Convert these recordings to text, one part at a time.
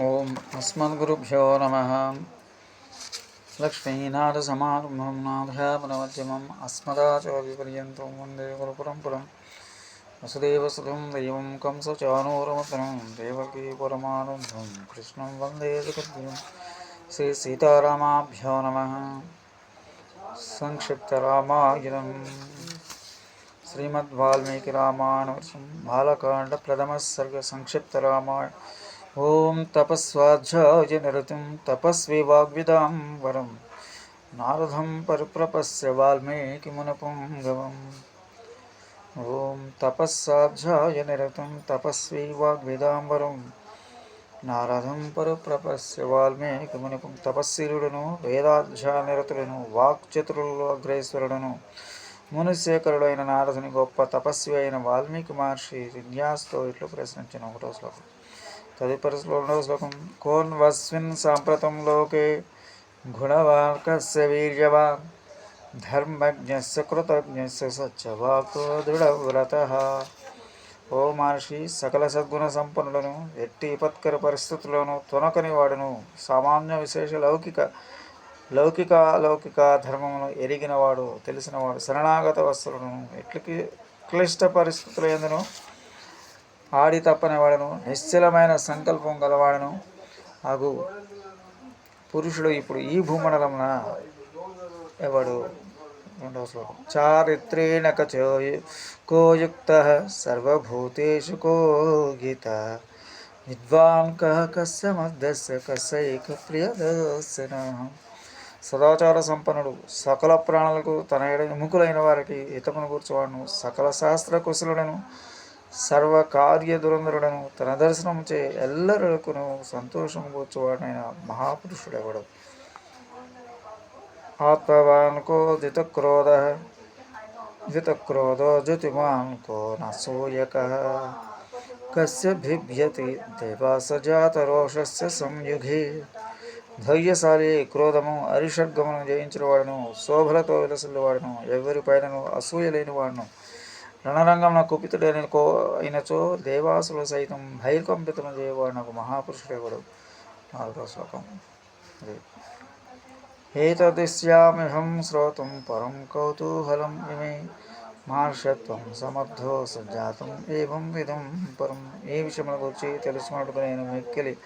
ॐ अस्मद्गुरुभ्यो नमः। लक्ष्मीनाथसमारम्भं नाथापनमध्यमम् अस्मदाचार्यपर्यन्तं वंदे गुरुपरम्परं वसुदेवसुतं देवं कंसचानूरमतनं, देवकी परमानन्दं, कृष्णं वंदे जगद्गुरुं श्रीसीतारामाभ्यो नमः। संक्षिप्तरामायणं श्रीमद्वाल्मीकिरामायणवर्षं बालकाण्डप्रथमः सर्गसंक्षिप्तरामायण। ఓం తపస్వాధ్యాయ నిరతం తపస్వి వాగ్విదాం వరం. నారదం పరిప్రపస్య వాల్మీకి మునపుంగవం ఓం తపస్సాధ్యాయ నిరతం తపస్వి వాగ్విదాంబరం నారదం పరుప్రపస్య వాల్మీకి మునిపం తపస్సురుడును వేదాధ్యాయ నిరతులను వాక్చతురులలో అగ్రేశ్వరుడును. మునిశేఖరుడైన నారదుని గొప్ప తపస్వి అయిన వాల్మీకి మహర్షి విన్యాస్తో ఇట్లు ప్రశ్నించిన ఒకటో శ్లోకం. తదుపరి రెండవ శ్లోకం కోన్ వస్మిన్ సాంప్రతం లోకే గుణవాకస్య వీర్యవాన్ ధర్మజ్ఞస్య కృతజ్ఞస్య సత్యవాకో దృఢవ్రత. ఓ మహర్షి సకల సద్గుణ సంపన్నులను ఎట్టి విపత్కర పరిస్థితులను తొనకని వాడును. సామాన్య విశేష లౌకిక లౌకిక లౌకిక ధర్మమును ఎరిగినవాడు తెలిసినవాడు శరణాగత వస్తువులను ఎట్లకి క్లిష్ట పరిస్థితులు ఎందును ఆడి తప్పనివాడను నిశ్చలమైన సంకల్పం గలవాడను. అగు పురుషుడు ఇప్పుడు ఈ భూమండలమున ఎవడు? రెండవ శ్లోకం. చారిత్రేణ కోయుక్త సర్వభూతేషు కోగిత విద్వాన్ కహ కస్య మద్దస్య కస్యైక ప్రియదర్శన. సదాచార సంపన్నుడు సకల ప్రాణులకు తన ఎడ వారికి హితమును కూర్చోవాడును. సకల శాస్త్ర కుశలుడను. సర్వకార్య దురంధరుడను తన దర్శనం చే ఎల్లరకును సంతోషం కూర్చోవాడైన మహాపురుషుడెవడు? ఆత్మవాన్ కో జితక్రోధ జితక్రోధో జ్యుతిమాన్ కో నూయక కస్య బిభ్యతి దేవాసజాతరోషస్య సంయుగే ధైర్యశాలి క్రోధము అరిషడ్గమును జయించిన వాడును శోభలతో విలసిల్లువాడును ఎవరిపైనను అసూయ లేని వాడును రణరంగంలో కుపితుడైన కో అయినచో దేవాసులు సైతం భైర్కంపితులు చేయవాడు నాకు మహాపురుషుడెవడు నాలుగో శ్లోకం. ఏతదిశ్యామిహం శ్రోతం పరం కౌతూహలం ఇమే మహర్షత్వం సమర్థో సజ్జాతం ఏవం విధం పరం. ఏ విషయముల గురించి తెలుసుకున్నట్టుకు నేను మిక్కిలి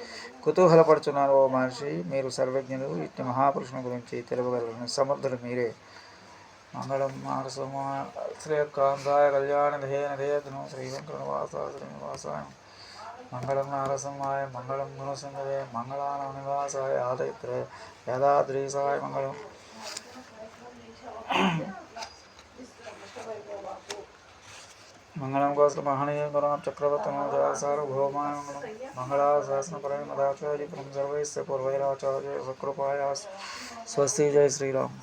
కుతూహలపడుచున్నారు ఓ మహర్షి. మీరు సర్వజ్ఞులు ఇట్టి మహాపురుషుని గురించి తెలుపగలరు సమర్థులు మీరే. मंगल नारसमाय कल्याण धेन धेयधनो श्रीवंकरवासाय मंगल नारसाय मंगल गुणसंगे मंगलानवासाय आदित्र मंगल मंगल गोस्त महानीय गुरा चक्रवर्त सार्वभौम मंगला शासन पर मदाचार्य पूर्वैराचार्य सकृपाया स्वस्ति जय श्रीराम